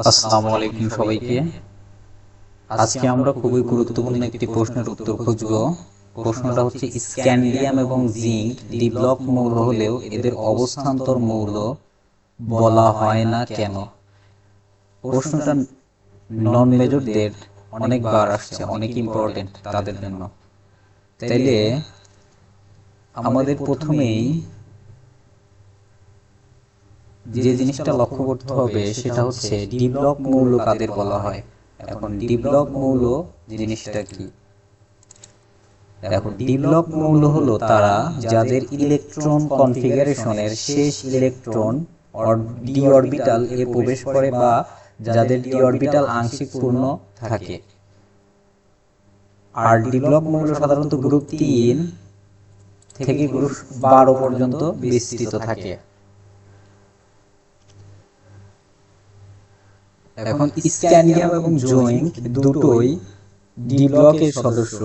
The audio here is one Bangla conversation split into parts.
আসসালামু আলাইকুম সবাইকে। আজকে আমরা খুবই গুরুত্বপূর্ণ একটি প্রশ্নের উত্তর খুঁজব। প্রশ্নটা হচ্ছে স্ক্যান্ডিয়াম এবং জিঙ্ক ডিব্লক মৌল হলেও এদের অবস্থান্তর মৌল বলা হয় না কেন? প্রশ্নটা নন মেজরদের অনেকবার আসছে, অনেক ইম্পর্টেন্ট তাদের জন্য। তাইলে আমাদের প্রথমেই যে জিনিসটা লক্ষ্য করতে হবে সেটা হচ্ছে ডিব্লক মৌল কাদের বলা হয়? এখন ডিব্লক মৌল জিনিসটা কি? দেখো ডিব্লক মৌল হলো তারা যাদের ইলেকট্রন কনফিগারেশনের শেষ ইলেকট্রন ডি অরবিটাল এ প্রবেশ করে বা যাদের ডি অরবিটাল আংশিক পূর্ণ থাকে। আর ডিব্লক মৌল সাধারণত গ্রুপ তিন থেকে গ্রুপ বারো পর্যন্ত বিস্তৃত থাকে। এখন স্ক্যান্ডিয়াম এবং জোইঙ্ক দুটোই ডি ব্লকের সদস্য।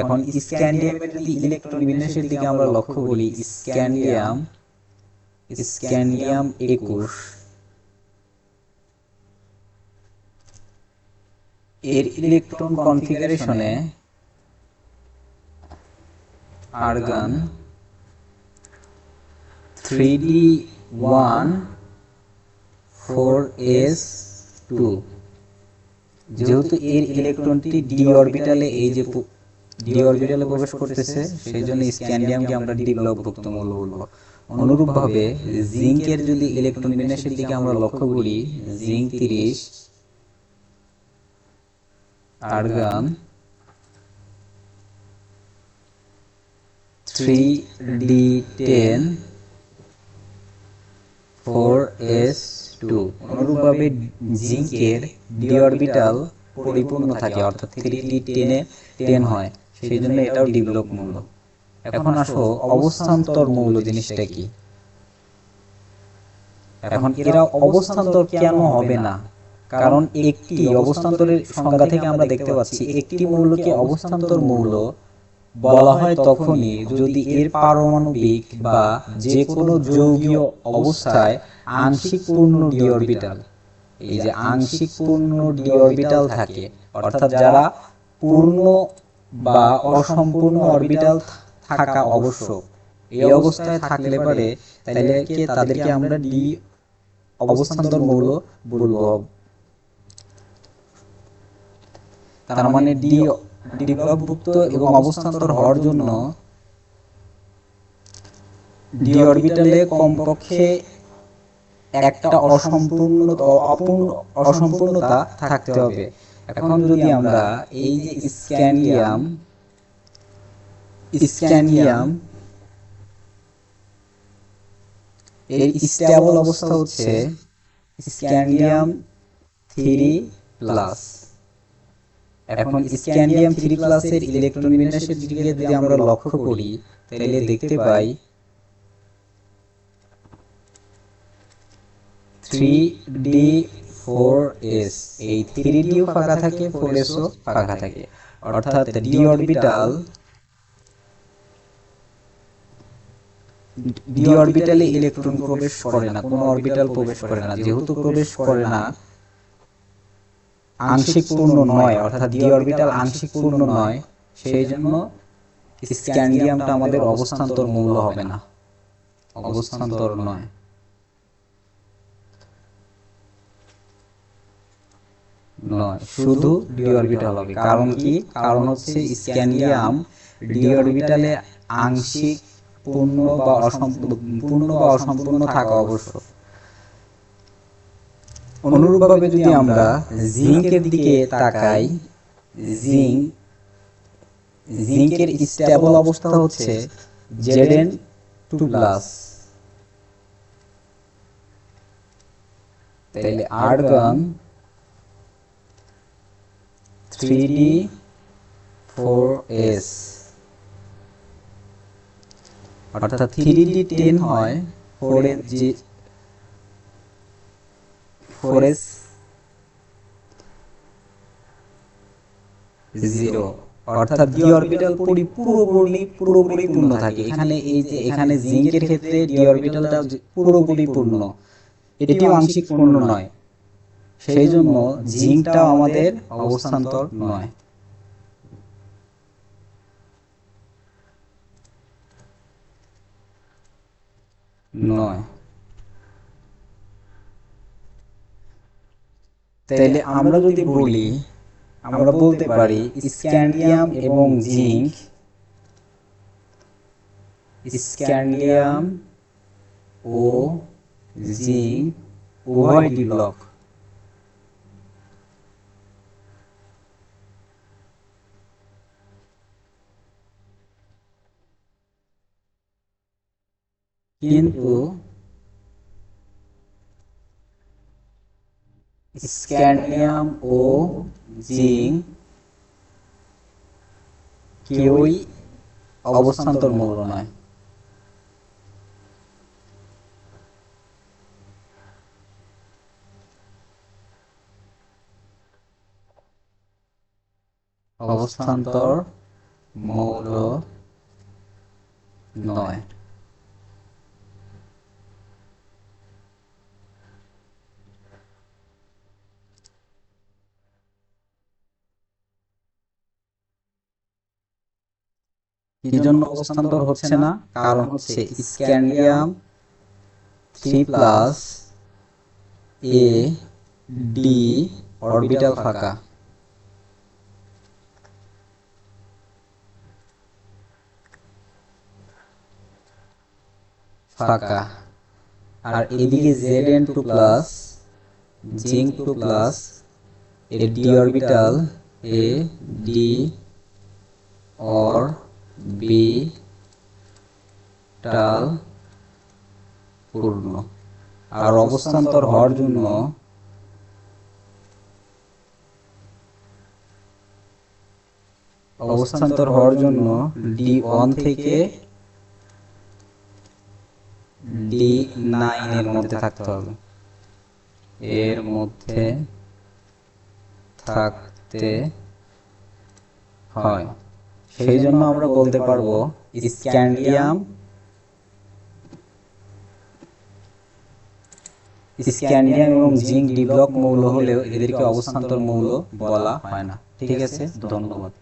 এখন স্ক্যান্ডিয়ামের যদি ইলেকট্রন বিন্যাসের দিকে আমরা লক্ষ্য করি, স্ক্যান্ডিয়াম স্ক্যান্ডিয়াম একুশ। এর electron কনফিগারেশনে argon three d one four s two. যেহেতু এর ইলেকট্রনটি ডি অরবিটালে এই যে ডি অরবিটালে প্রবেশ করতেছে সেই জন্য স্ক্যান্ডিয়ামকে আমরা ডি ব্লকভুক্ত মৌল বলব। অনুরূপভাবে জিঙ্কের যদি ইলেকট্রন বিন্যাসের দিকে আমরা লক্ষ্য করি জিঙ্ক তিরিশ argon three d ten four s two অনুরূপভাবে জিঙ্কের ডি অরবিটাল পরিপূর্ণ থাকে, অর্থাৎ থ্রি ডি টেনে টেন হয় সেই জন্য এটাও ডিভেলপ মৌল এখন আসো, অবস্থান্তর মৌল জিনিসটা কি? এখন এরা অবস্থান্তর কেন হবে না? কারণ একটি অবস্থান্তরের সংজ্ঞা থেকে আমরা দেখতে পাচ্ছি, একটি মৌলকে অবস্থান্তর মৌল বলা হয় তখনই যদি এর পারমাণবিক বা যে কোনো যৌগীয় অবস্থায় আংশিক পূর্ণ ডি অরবিটাল এই যে আংশিক পূর্ণ ডি অরবিটাল থাকে, অর্থাৎ যারা পূর্ণ বা অসম্পূর্ণ অরবিটাল থাকা আবশ্যক, এই অবস্থায় থাকলে পারে তাহলে তাদেরকে আমরা ডি অবস্থান্তর মৌল বলব। তার মানে ডি ডিভেলপভুক্ত এবং অবস্থান্তর হওয়ার জন্য ডি অরবিটালে কমপক্ষে একটা অসম্পূর্ণ অপূর্ণ, অসম্পূর্ণতা থাকতে হবে। এখন যদি আমরা এই যে স্ক্যানিয়াম স্ক্যানিয়াম, এর স্টেবল অবস্থা হচ্ছে স্ক্যান্ডিয়াম থ্রি প্লাস। এখন স্ক্যান্ডিয়াম থ্রি প্লাসের ইলেকট্রন বিন্যাসের দিকে যদি আমরা লক্ষ্য করি, তাহলে দেখতে পাই থ্রি ডি ফোর এস এই থ্রি ডিও ফাঁকা থাকে ফোর এসও ফাঁকা থাকে। অর্থাৎ ডি অরবিটাল ডি অরবিটালে ইলেকট্রন প্রবেশ করে না, কোনো অরবিটাল প্রবেশ করে না, যেহেতু প্রবেশ করে না আংশিক পূর্ণ নয়, অর্থাৎ ডি অরবিটাল আংশিক পূর্ণ নয়, সেই জন্য স্ক্যান্ডিয়ামটা আমাদের অবস্থান্তর মৌল হবে না। অবস্থান্তর নয়। নয়, শুধু ডি অরবিটাল হবে। কারণ কি? কারণ হচ্ছে স্ক্যান্ডিয়াম ডি অরবিটালে আংশিক পূর্ণ বা অসম্পূর্ণ বা অসম্পূর্ণ থাকা আবশ্যক। অনুরূপভাবে যদি আমরা জিঙ্কের দিকে তাকাই জিঙ্ক জিঙ্কের স্টেবল অবস্থা হচ্ছে জেডেন টু প্লাস তাহলে argon three d four s অর্থাৎ থ্রি ডি টেন হয় ফোর যে ফোর এস জিরো অর্থাৎ ডি অরবিটাল পুরোপুরি পুরোপুরি পূর্ণ থাকে। এখানে এই যে এখানে জিঙ্কের ক্ষেত্রে ডি অরবিটালটা পুরোপুরি পূর্ণ। এটিও আংশিক পূর্ণ নয়। সেই জন্য জিঙ্কটাও আমাদের অবস্থান্তর নয়। নয়। তাহলে আমরা যদি বলি, আমরা বলতে পারি স্ক্যান্ডিয়াম এবং জিঙ্ক স্ক্যান্ডিয়াম ও জিঙ্ক উভয় ডি ব্লক কিন্তু স্ক্যান্ডিয়াম ও জিঙ্ক কেউই অবস্থান্তর মৌল নয়। অবস্থান্তর মৌল নয়। কি জন্য অবস্থান্তর হচ্ছে না, কারণ হচ্ছে স্ক্যান্ডিয়াম থ্রি প্লাস এ ডি অরবিটাল ফাঁকা। ফাঁকা। আর এদিকে Z N two plus zinc two plus A D orbital এ ডি অর বি টাল পূর্ণ। আর অবস্থান্তর হওয়ার জন্য অবস্থান্তর হওয়ার জন্য ডি ওয়ান থেকে ডি নাইন এর মধ্যে থাকতে হবে। এর মধ্যে থাকতে হয়। সেই জন্য আমরা বলতে পারব স্ক্যান্ডিয়াম স্ক্যান্ডিয়াম এবং জিঙ্ক ডিব্লক মৌল হলেও এদেরকে অবস্থান্তর মৌল বলা হয় না। ঠিক আছে? ধন্যবাদ।